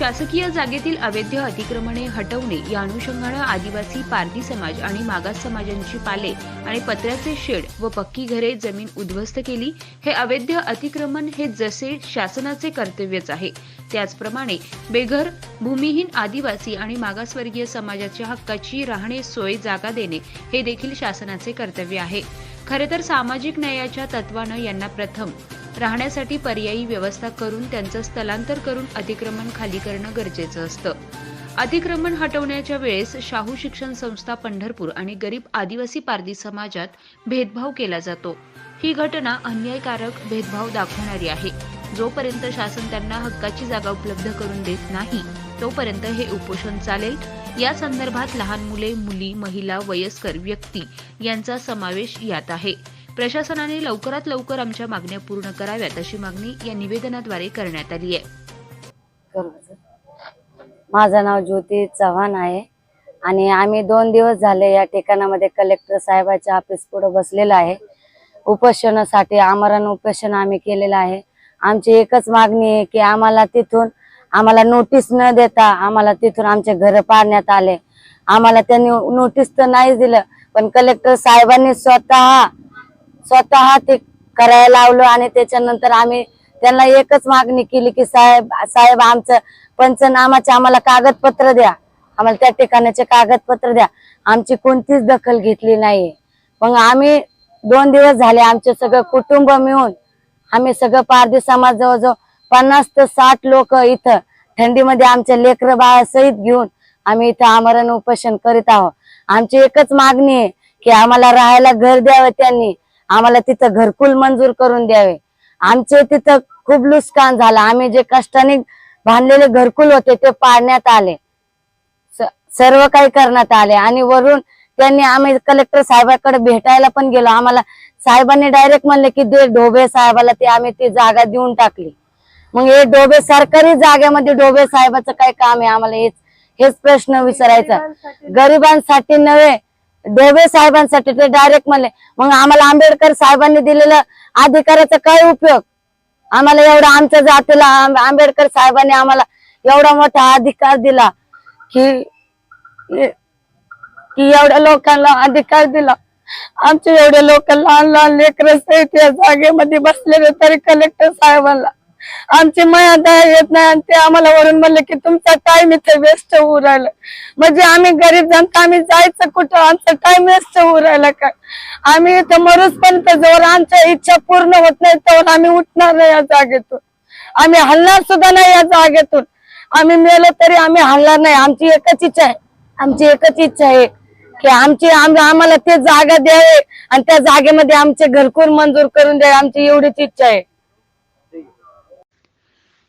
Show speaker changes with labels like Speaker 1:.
Speaker 1: शासकीय जागेतील अवैध अतिक्रमणे हटवणे या अनुषंगानं आदिवासी पारधी समाज आणि मागास समाजांची पाले आणि पत्र्याचे शेड व पक्की घरे जमीन उद्ध्वस्त केली हे अवैध अतिक्रमण हे जसे शासनाचे कर्तव्यच आहे. त्याचप्रमाणे बेघर भूमिहीन आदिवासी आणि मागासवर्गीय समाजाच्या हक्काची राहणे सोय जागा देणे हे देखील शासनाचे कर्तव्य आहे. खरे तर सामाजिक न्यायाच्या तत्वानं यांना प्रथम राहण्यासाठी पर्यायी व्यवस्था करून त्यांचं स्थलांतर करून अतिक्रमण खाली करणं गरजेचं असतं. अतिक्रमण हटवण्याच्या वेळेस शाहू शिक्षण संस्था पंढरपूर आणि गरीब आदिवासी पारधी समाजात भेदभाव केला जातो. ही घटना अन्यायकारक भेदभाव दाखवणारी आहे. जोपर्यंत शासन त्यांना हक्काची जागा उपलब्ध करून देत नाही तोपर्यंत हे उपोषण चालेल. या संदर्भात लहान मुले मुली महिला वयस्कर व्यक्ती यांचा समावेश यात आहे. प्रशासनाने लवकरात लवकर आमच्या मागण्या पूर्ण कराव्यात अशी मागणी या निवेदनाद्वारे करण्यात आली आहे.
Speaker 2: माझं नाव ज्योती चव्हाण आहे आणि आम्ही दोन दिवस झाले या ठिकाणामध्ये कलेक्टर साहेबाच्या ऑफिस पुढे बसलेलो आहे. उपोषणासाठी आमरण उपोषण आम्ही केलेलं आहे. आमची एकच मागणी आहे की आम्हाला तिथून आम्हाला नोटीस न देता आम्हाला तिथून आमचे घर पाडण्यात आले. आम्हाला त्यांनी नोटीस तर नाही दिलं पण कलेक्टर साहेबांनी स्वतः स्वतः ते करायला लावलो आणि त्याच्यानंतर आम्ही त्यांना एकच मागणी केली की साहेब साहेब आमचं पंचनामाचे आम्हाला कागदपत्र द्या. आम्हाला त्या ठिकाणाचे कागदपत्र द्या. आमची कोणतीच दखल घेतली नाही. मग आम्ही दोन दिवस झाले आमचे सगळं कुटुंब मिळून आम्ही सगळं पारधी समाज जवळजवळ पन्नास ते साठ लोक इथं थंडीमध्ये आमच्या लेकर बाळासहित घेऊन आम्ही इथं आमरण उपोषण करीत आहोत. आमची एकच मागणी आहे की आम्हाला राहायला घर द्यावं त्यांनी. आम्हाला तिथं घरकुल मंजूर करून द्यावे. आमचे तिथं खूप नुकसान झालं. आम्ही जे कष्टाने बांधलेले घरकुल होते ते पाडण्यात आले. सर्व काही करण्यात आले. आणि वरून त्यांनी आम्ही कलेक्टर साहेबाकडे भेटायला पण गेलो. आम्हाला साहेबांनी डायरेक्ट म्हणले की दे ढोबे साहेबाला ते आम्ही ती जागा देऊन टाकली. मग हे डोबे सरकारी जागेमध्ये डोबे साहेबाचं काय काम आहे? आम्हाला हेच हेच प्रश्न विचारायचा. गरिबांसाठी नव्हे डोबे साहेबांसाठी ते डायरेक्ट म्हणले. मग आम्हाला आंबेडकर साहेबांनी दिलेलं अधिकाराचा काय उपयोग? आम्हाला एवढा आमच्या जातीला आंबेडकर साहेबांनी आम्हाला एवढा मोठा अधिकार दिला की की एवढ्या लोकांना अधिकार दिला. आमचे एवढे लोक लहान लहान लेकर या जागेमध्ये बसलेले तरी कलेक्टर साहेबांना आमची माया दया येत नाही आणि ते आम्हाला वरून म्हणले की तुमचा टाइम इथे वेस्ट होऊ राहिला. म्हणजे आम्ही गरीब जनता आम्ही जायचं कुठं? आमचा टाइम वेस्ट होऊ राहिला काय आम्ही इथं मरूच पण जवळ आमच्या इच्छा पूर्ण होत नाही तेव्हा आम्ही उठणार नाही या जागेतून. आम्ही हलणार सुद्धा नाही या जागेतून. आम्ही मेलो तरी आम्ही हलणार नाही. आमची एकच इच्छा आहे. आमची एकच इच्छा आहे की आमची आम्हाला ते जागा द्यावे आणि त्या जागेमध्ये आमचे घरकुल मंजूर करून द्यावे. आमची एवढीच इच्छा आहे.